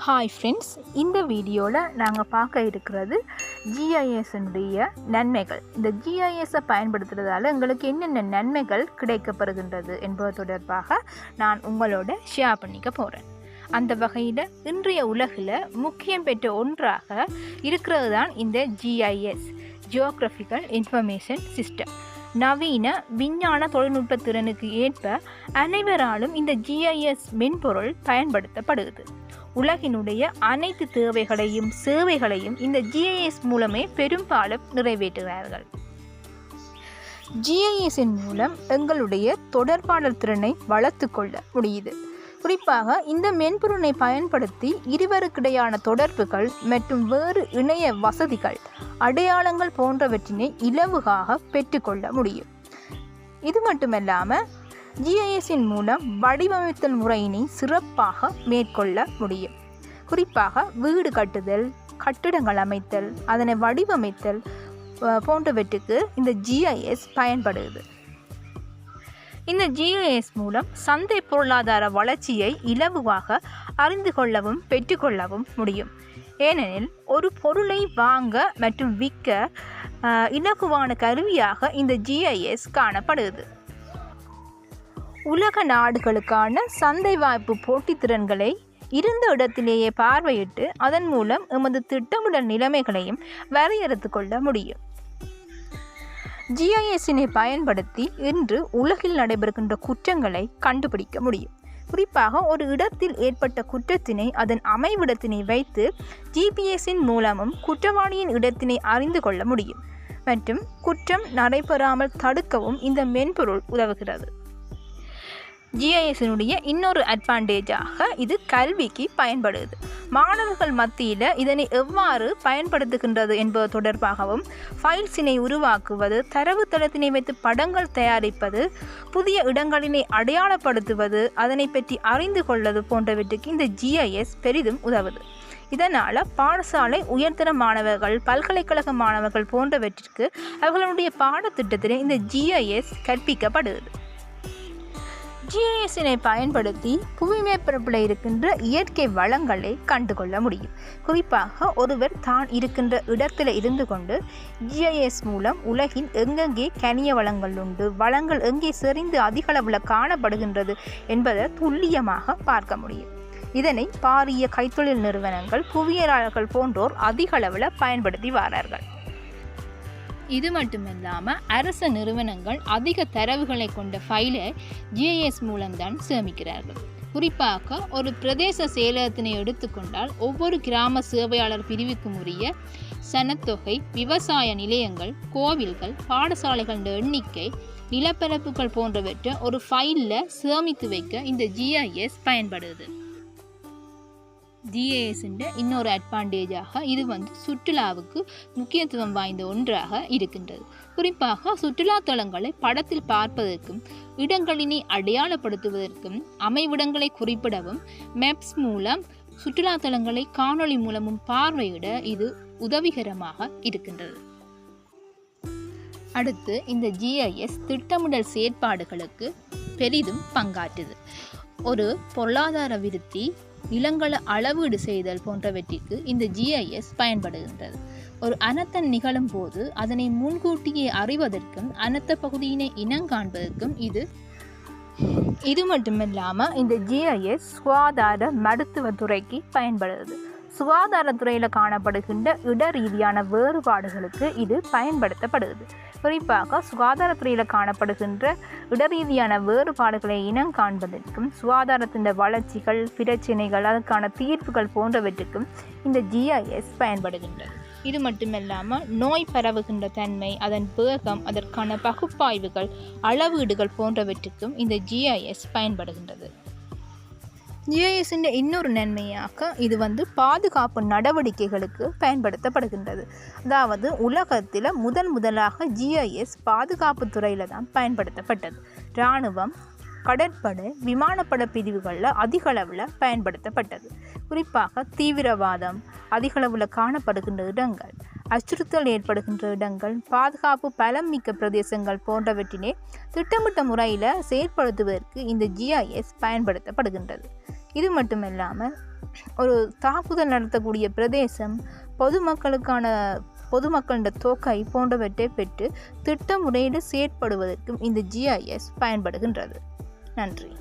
Hi friends இந்த வீடியோவில் நாங்கள் பார்க்க இருக்கிறது ஜிஐஎஸ்னுடைய நன்மைகள். இந்த ஜிஐஎஸை பயன்படுத்துறதால எங்களுக்கு என்னென்ன நன்மைகள் கிடைக்கப்படுகின்றது என்பது தொடர்பாக நான் உங்களோட ஷேர் பண்ணிக்க போகிறேன் அந்த வகையில் இன்றைய உலகில் முக்கியம் பெற்ற ஒன்றாக இருக்கிறது தான் இந்த ஜிஐஎஸ் ஜியோக்ரஃபிக்கல் இன்ஃபர்மேஷன் சிஸ்டம் நவீன விஞ்ஞான தொழில்நுட்ப திறனுக்கு ஏற்ப அனைவராலும் இந்த ஜிஐஎஸ் மென்பொருள் பயன்படுத்தப்படுகிறது. உலகினுடைய அனைத்து தேவைகளையும் சேவைகளையும் இந்த ஜிஐஎஸ் மூலமே பெரும்பாலும் நிறைவேற்றுகிறார்கள் ஜிஐஎஸின் மூலம் எங்களுடைய தொடர்பாடல் திறனை வளர்த்து கொள்ள முடியுது. குறிப்பாக இந்த மென்பொருளை பயன்படுத்தி இருவருக்கிடையான தொடர்புகள் மற்றும் வேறு இணைய வசதிகள் அடையாளங்கள் போன்றவற்றினை இலவுகாக பெற்றுக்கொள்ள முடியும். இது மட்டுமல்லாமல் ஜிஐஎஸின் மூலம் வடிவமைத்தல் முறையினை சிறப்பாக மேற்கொள்ள முடியும். குறிப்பாக வீடு கட்டுதல் கட்டிடங்கள் அமைத்தல் அதனை வடிவமைத்தல் போன்றவற்றுக்கு இந்த ஜிஐஎஸ் பயன்படுது இந்த ஜிஐஎஸ் மூலம் சந்தை பொருளாதார வளர்ச்சியை இலகுவாக அறிந்து கொள்ளவும் பெற்றுக்கொள்ளவும் முடியும். ஏனெனில் ஒரு பொருளை வாங்க மற்றும் விற்க இலகுவான கருவியாக இந்த ஜிஐஎஸ் காணப்படுது உலக நாடுகளுக்கான சந்தை வாய்ப்பு போட்டித்திறன்களை இருந்த இடத்திலேயே பார்வையிட்டு அதன் மூலம் எமது திட்டமிடல் நிலைமைகளையும் வரையறுத்து கொள்ள முடியும். ஜிஐஎஸினை பயன்படுத்தி இன்று உலகில் நடைபெறுகின்ற குற்றங்களை கண்டுபிடிக்க முடியும். குறிப்பாக ஒரு இடத்தில் ஏற்பட்ட குற்றத்தினை அதன் அமைவிடத்தினை வைத்து ஜிபிஎஸின் மூலமும் குற்றவாளியின் இடத்தினை அறிந்து கொள்ள முடியும். மற்றும் குற்றம் நடைபெறாமல் தடுக்கவும் இந்த மென்பொருள் உதவுகிறது. ஜிஐஎஸ்னுடைய இன்னொரு அட்வான்டேஜாக இது கல்விக்கு பயன்படுது. மாணவர்கள் மத்தியில் இதனை எவ்வாறு பயன்படுத்துகின்றது என்பது தொடர்பாகவும் ஃபைல்ஸினை உருவாக்குவது தரவுத்தளத்தினை வைத்து படங்கள் தயாரிப்பது புதிய இடங்களினை அடையாளப்படுத்துவது அதனை பற்றி அறிந்து கொள்வது போன்றவற்றுக்கு இந்த ஜிஐஎஸ் பெரிதும் உதவுது. இதனால் பாடசாலை உயர்தர மாணவர்கள் பல்கலைக்கழக மாணவர்கள் போன்றவற்றிற்கு அவர்களுடைய பாடத்திட்டத்தில் இந்த ஜிஐஎஸ் கற்பிக்கப்படுகிறது ஜிஐஎஸ்ஸினை பயன்படுத்தி புவி மேற்பரப்பில் இருக்கின்ற இயற்கை வளங்களை கண்டுகொள்ள முடியும். குறிப்பாக ஒருவர் தான் இருக்கின்ற இடத்தில் இருந்து கொண்டு ஜிஐஎஸ் மூலம் உலகின் எங்கெங்கே கனிய வளங்கள் உண்டு வளங்கள் எங்கே செறிந்து அதிக அளவில் காணப்படுகின்றது என்பதை துல்லியமாக பார்க்க முடியும். இதனை பாரிய கைத்தொழில் நிறுவனங்கள் புவியியலாளர்கள் போன்றோர் அதிக அளவில் பயன்படுத்தி வாரார்கள். இது மட்டுமில்லாமல் அரச நிறுவனங்கள் அதிக தரவுகளை கொண்ட ஃபைலை ஜிஐஎஸ் மூலம்தான் சேமிக்கிறார்கள். குறிப்பாக ஒரு பிரதேச செயலகத்தினை எடுத்துக்கொண்டால் ஒவ்வொரு கிராம சேவையாளர் பிரிவுக்கும் உரிய சனத்தொகை விவசாய நிலையங்கள் கோவில்கள் பாடசாலைகளின் எண்ணிக்கை நிலப்பரப்புகள் போன்றவற்றை ஒரு ஃபைலில் சேமித்து வைக்க இந்த ஜிஐஎஸ் பயன்படுது. ஜிஏஎஸ்ன்ற இன்னொரு அட்வான்டேஜாக இது வந்து சுற்றுலாவுக்கு முக்கியத்துவம் வாய்ந்த ஒன்றாக இருக்கின்றது. குறிப்பாக சுற்றுலா தலங்களை படத்தில் பார்ப்பதற்கும் இடங்களினை அடையாளப்படுத்துவதற்கும் அமைவிடங்களை குறிப்பிடவும் மேப்ஸ் மூலம் சுற்றுலா தலங்களை காணொளி மூலமும் பார்வையிட இது உதவிகரமாக இருக்கின்றது. அடுத்து இந்த ஜிஐஎஸ் திட்டமிடல் செயற்பாடுகளுக்கு பெரிதும் பங்காற்றுது. ஒரு பொருளாதார விருத்தி நிலங்கள அளவீடு செய்தல் போன்றவற்றிற்கு இந்த ஜிஐஎஸ் பயன்படுகின்றது. ஒரு அனர்த்தம் நிகழும் போது அதனை முன்கூட்டியே அறிவதற்கும் அனர்த்த பகுதியினை இனங்காண்பதற்கும் இது இது மட்டுமில்லாமல் இந்த ஜிஐஎஸ் சுகாதார மருத்துவ துறைக்கு பயன்படுது சுகாதாரத்துறையில் காணப்படுகின்ற இட ரீதியான வேறுபாடுகளுக்கு இது பயன்படுத்தப்படுது குறிப்பாக சுகாதாரத்துறையில் காணப்படுகின்ற இடரீதியான வேறுபாடுகளை இனம் காண்பதற்கும் சுகாதாரத்தின் வளர்ச்சிகள் பிரச்சினைகள் அதற்கான தீர்ப்புகள் போன்றவற்றுக்கும் இந்த ஜிஐஎஸ் பயன்படுகின்றது. இது மட்டுமல்லாமல் நோய் பரவுகின்ற தன்மை அதன் வேகம் அதற்கான பகுப்பாய்வுகள் அளவீடுகள் போன்றவற்றுக்கும் இந்த ஜிஐஎஸ் பயன்படுகின்றது. ஜிஐஎஸ்ஸின் இன்னொரு நன்மையாக இது வந்து பாதுகாப்பு நடவடிக்கைகளுக்கு பயன்படுத்தப்படுகின்றது. அதாவது உலகத்தில் முதன் முதலாக ஜிஐஎஸ் பாதுகாப்பு துறையில் தான் பயன்படுத்தப்பட்டது. இராணுவம் கடற்படை விமானப்பட பிரிவுகளில் அதிகளவில் பயன்படுத்தப்பட்டது. குறிப்பாக தீவிரவாதம் அதிகளவில் காணப்படுகின்ற இடங்கள் அச்சுறுத்தல் ஏற்படுகின்ற இடங்கள் பாதுகாப்பு பலம் மிக்க பிரதேசங்கள் போன்றவற்றினை திட்டமிட்ட முறையில் செயற்படுத்துவதற்கு இந்த ஜிஐஎஸ் பயன்படுத்தப்படுகின்றது. இது மட்டுமில்லாமல் ஒரு தாக்குதல் நடத்தக்கூடிய பிரதேசம் பொதுமக்களுக்கான பொதுமக்களின் தோக்கை போன்றவற்றை பெற்று திட்டமுறையீடு செயற்படுவதற்கும் இந்த ஜிஐஎஸ் பயன்படுகின்றது. நன்றி.